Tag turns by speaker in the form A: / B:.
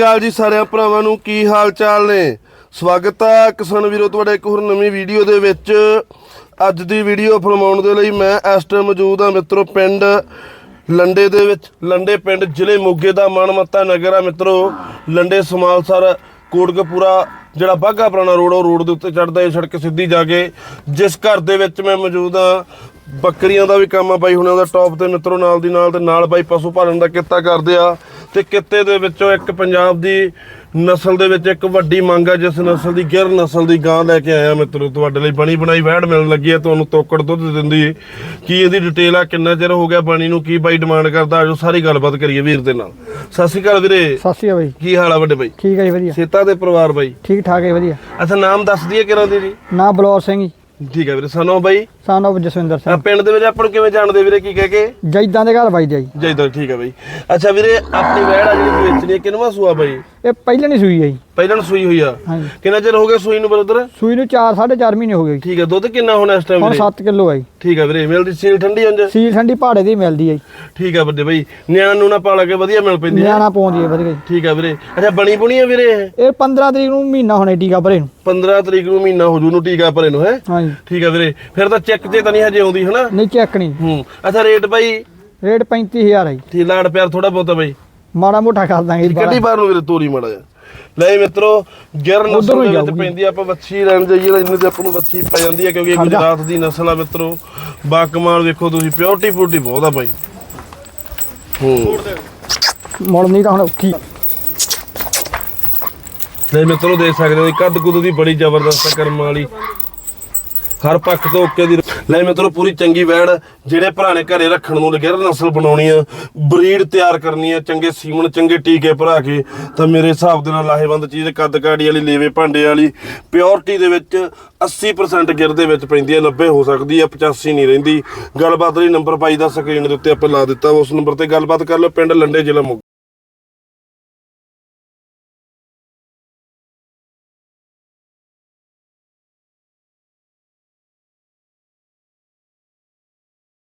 A: ਅਕਾਲ ਜੀ ਸਾਰਿਆਂ ਭਰਾਵਾਂ ਨੂੰ ਕੀ ਹਾਲ ਚਾਲ ਨੇ? ਸਵਾਗਤ ਹੈ ਕਿਸਾਨ ਵੀਰੋ ਤੁਹਾਡੇ ਇੱਕ ਹੋਰ ਨਵੀਂ ਵੀਡੀਓ ਦੇ ਵਿੱਚ। ਅੱਜ ਦੀ ਵੀਡੀਓ ਫਰਮਾਉਣ ਦੇ ਲਈ ਮੈਂ ਇਸ ਟਾਈਮ ਮੌਜੂਦ ਹਾਂ ਮਿੱਤਰੋ ਪਿੰਡ ਲੰਡੇ ਦੇ ਵਿੱਚ। ਲੰਡੇ ਪਿੰਡ ਜ਼ਿਲ੍ਹੇ ਮੋਗੇ ਦਾ ਮਨਮੱਤਾ ਨਗਰ ਆ ਮਿੱਤਰੋ। ਲੰਡੇ ਸਮਾਲਸਰ, ਕੋਟਕਪੂਰਾ ਜਿਹੜਾ ਬਾਘਾ ਪੁਰਾਣਾ ਰੋਡ ਉਹ ਰੋਡ ਦੇ ਉੱਤੇ ਚੜਦਾ ਹੈ ਸੜਕ ਸਿੱਧੀ ਜਾ ਕੇ ਜਿਸ ਘਰ ਦੇ ਵਿੱਚ ਮੈਂ ਮੌਜੂਦ ਹਾਂ ਬੱਕਰੀਆਂ ਦਾ ਵੀ ਕੰਮ ਆ ਬਾਈ ਹੁਣਾਂ ਦਾ ਟੌਪ ਤੇ ਮਿੱਤਰੋ ਨਾਲ ਦੀ ਨਾਲ ਤੇ ਨਾਲ ਬਾਈ ਪਸ਼ੂ ਪਾਲਣ ਦਾ ਕਿੱਤਾ ਕਰਦੇ ਆ। ਤੇ ਕਿੱਤੇ ਦੇ ਵਿੱਚੋਂ ਇੱਕ ਪੰਜਾਬ ਦੀ ਨਸਲ ਦੇ ਵਿੱਚ ਇੱਕ ਵੱਡੀ ਮੰਗ ਆ ਜਿਸ ਨਸਲ ਦੀ ਗਿਰ ਨਸਲ ਦੀ ਗਾਂ ਲੈ ਕੇ ਆਇਆ ਮਿੱਤਰੋ। ਤੁਹਾਡੇ ਲਈ ਬਣੀ ਬਣਾਈ ਵਹਿੜ ਮਿਲਣ ਲੱਗੀ ਹੈ ਤੁਹਾਨੂੰ ਤੋਕੜ ਦੁੱਧ ਦਿੰਦੀ। ਕੀ ਇਹਦੀ ਡਿਟੇਲ ਆ ਕਿੰਨਾ ਚਿਰ ਹੋ ਗਿਆ ਬਣੀ ਨੂੰ ਕੀ ਬਾਈ ਡਿਮਾਂਡ ਕਰਦਾ ਆਜੋ ਸਾਰੀ ਗੱਲਬਾਤ ਕਰੀਏ ਵੀਰ ਦੇ ਨਾਲ। ਸਤਿ ਸ਼੍ਰੀ ਅਕਾਲ ਵੀਰੇ।
B: ਸਤਿ ਸ਼੍ਰੀ ਅਕਾਲ ਬਾਈ।
A: ਕੀ ਹਾਲ ਆ ਵੱਡੇ ਬਾਈ?
B: ਠੀਕ ਹੈ ਜੀ ਵਧੀਆ।
A: ਸੇਤਾ ਦੇ ਪਰਿਵਾਰ ਬਾਈ।
B: ਠੀਕ ਠਾਕ ਹੈ ਵਧੀਆ।
A: ਅੱਛਾ ਨਾਮ ਦੱਸ ਦਈਏ ਕਿਰਾਂ ਦੀ ਜੀ?
B: ਨਾ ਬਲੌਰ ਸਿੰਘ ਜੀ।
A: ਠੀਕ ਹੈ ਵੀਰੇ ਸਨੋ ਬਾਈ।
B: of ਜਸਵਿੰਦਰ
A: ਆ
B: ਸਿੰਘ।
A: ਪਿੰਡ ਦੇ ਵਿੱਚ ਆਪਾਂ ਨੂੰ ਕਿਵੇਂ ਜਾਣਦੇ ਵੀਰੇ ਕੀ ਕਹਿ ਕੇ?
B: ਜੈਦਾਂ ਦੇ ਘਰ ਬਾਈ ਦਾ ਜੀ
A: ਠੀਕ ਹੈ ਬਾਈ। ਅੱਛਾ ਵੀਰੇ ਆਪਣੀ ਆ ਜਿਹੜੀ ਤੂੰ ਵੇਚਣੀ ਹੈ ਕਿੰਨਵਾ ਸੂਆ ਬਾਈ?
B: ਇਹ ਪਹਿਲਾਂ ਨਹੀਂ ਸੂਈ ਜੀ
A: ਪਹਿਲਾਂ ਨੂੰ ਸੂਈ ਹੋਈ ਆ।
B: ਹਾਂਜੀ।
A: ਕਿੰਨਾ ਚਿਰ ਹੋ ਗਿਆ ਸੂਈ ਨੂੰ ਬਰਦਰ
B: ਸੂਈ ਨੂੰ 4 4.5 ਮਹੀਨੇ ਹੋ ਗਏ ਜੀ।
A: ਠੀਕ ਹੈ ਦੁੱਧ ਕਿੰਨਾ ਹੋਣਾ ਇਸ ਟਾਈਮ
B: ਹੁਣ
A: ਵੀਰੇ?
B: 7 ਕਿਲੋ ਜੀ।
A: ਠੀਕ ਹੈ ਵੀਰੇ ਮਿਲਦੀ ਸੀਲ ਠੰਡੀ ਹੁੰਜ
B: ਸੀਲ ਠੰਡੀ ਪਹਾੜੇ ਦੀ ਮਿਲਦੀ ਜੀ।
A: ਠੀਕ ਹੈ ਵੱਡੇ ਬਾਈ ਨਿਆਣਾ ਨੂੰ ਨਾ ਪਾਲਾ ਕੇ ਵਧੀਆ ਮਿਲ ਪੈਂਦੀ
B: ਨਿਆਣਾ ਪਾਉਂਦੀ ਹੈ ਵਧੀਆ ਜੀ।
A: ਠੀਕ ਹੈ ਵੀਰੇ ਅੱਛਾ ਬਣੀ ਬੁਣੀ ਹੈ ਵੀਰੇ ਇਹ?
B: ਇਹ 15 ਤਰੀਕ ਨੂੰ ਮਹੀਨਾ ਹੋਣੇ ਟੀਕਾ ਭਰੇ ਨੂੰ।
A: 15 ਤਰੀਕ ਨੂੰ ਮਹੀਨਾ ਹੋ ਜੂ ਨੂੰ ਟੀਕਾ ਭਰੇ ਨੂੰ ਹੈ?
B: ਹਾਂਜੀ।
A: ਠੀਕ ਹੈ ਵੀਰੇ ਫਿਰ ਤਾਂ ਚੈੱਕ ਤੇ ਤਾਂ ਨਹੀਂ ਹਜੇ ਆਉਂਦੀ ਹਨਾ?
B: ਨਹੀਂ ਚੈੱਕ ਨਹੀਂ।
A: ਹੂੰ ਅੱਛਾ ਰੇਟ ਬਾਈ?
B: ਰੇਟ 35000 ਹੈ ਜੀ।
A: ਠੀਕ ਲਾੜ ਪਿਆਰ ਥੋੜਾ ਬਹੁਤਾ ਬਾਈ।
B: ਮਾੜਾ ਮੋਟਾ ਕਰ ਦਾਂਗੇ ਜੀ
A: ਕੱਢੀ ਬਾਹਰ। ਨੂੰ ਵੀਰੇ ਤੋਰੀ ਮਾੜਾ ਜਾ ਲੈ ਮਿੱਤਰੋ ਗਿਰ
B: ਉੱਧਰ
A: ਨਸਲ ਦੇ ਵਿੱਚ
B: ਜਾਊਗੀ।
A: ਪੈਂਦੀ ਆ ਆਪਾਂ ਵੱਛੀ ਲੈਣ ਜਾਈਏ ਤਾਂ ਇੰਨੇ ਤੇ ਆਪਾਂ ਨੂੰ ਵੱਛੀ ਪੈ ਜਾਂਦੀ ਹੈ ਕਿਉਂਕਿ ਇਹ
B: ਖੜ ਜਾ।
A: ਗੁਜਰਾਤ ਦੀ ਨਸਲ ਆ ਮਿੱਤਰੋ। ਬਾ ਕਮਾਲ ਵੇਖੋ ਤੁਸੀਂ ਪਿਓਰਟੀ ਪੂਰਟੀ ਬਹੁਤ ਆ ਬਾਈ। ਹੂੰ।
B: ਮੁੜਨੀ ਤਾਂ ਹੁਣ ਔਖੀ।
A: ਲੈ ਮਿੱਤਰੋ ਦੇਖ ਸਕਦੇ ਹੋ ਇਹ ਕੱਦ ਕੁੱਦ ਦੀ ਬੜੀ ਜ਼ਬਰਦਸਤ ਕਰਮ ਵਾਲੀ। ਹਰ ਪੱਖ ਤੋਂ ਓਕੇ ਦੀ ਲੈ ਮਿੱਤਰੋ, ਪੂਰੀ ਚੰਗੀ ਵੈੜ ਜਿਹੜੇ ਭਰਾ ਨੇ ਘਰੇ ਰੱਖਣ ਨੂੰ ਲਗਿਆ, ਨਸਲ ਬਣਾਉਣੀ ਆ, ਬਰੀਡ ਤਿਆਰ ਕਰਨੀ ਆ, ਚੰਗੇ ਸੀਮਨ, ਚੰਗੇ ਟੀਕੇ ਭਰਾ ਕੇ, ਤਾਂ ਮੇਰੇ ਹਿਸਾਬ ਦੇ ਨਾਲ ਲਾਹੇਵੰਦ ਚੀਜ਼ ਕੱਦ ਕਾੜੀ ਵਾਲੀ, ਲੇਵੇ ਭਾਂਡੇ ਵਾਲੀ ਪਿਓਰਟੀ ਦੇ ਵਿੱਚ 80% ਗਿਰ ਦੇ ਵਿੱਚ ਪੈਂਦੀ ਹੈ 90 ਹੋ ਸਕਦੀ ਹੈ 85 ਨਹੀਂ ਰਹਿੰਦੀ। ਗੱਲਬਾਤ ਲਈ ਨੰਬਰ ਪਾਈ ਦਾ ਸਕਰੀਨ ਦੇ ਉੱਤੇ ਆਪਾਂ ਲਾ ਦਿੱਤਾ, ਉਸ ਨੰਬਰ ਤੇ ਗੱਲਬਾਤ ਕਰ ਲਓ, ਪਿੰਡ ਲੰਡੇ ਜ਼ਿਲ੍ਹਾ ਮੋਗਾ।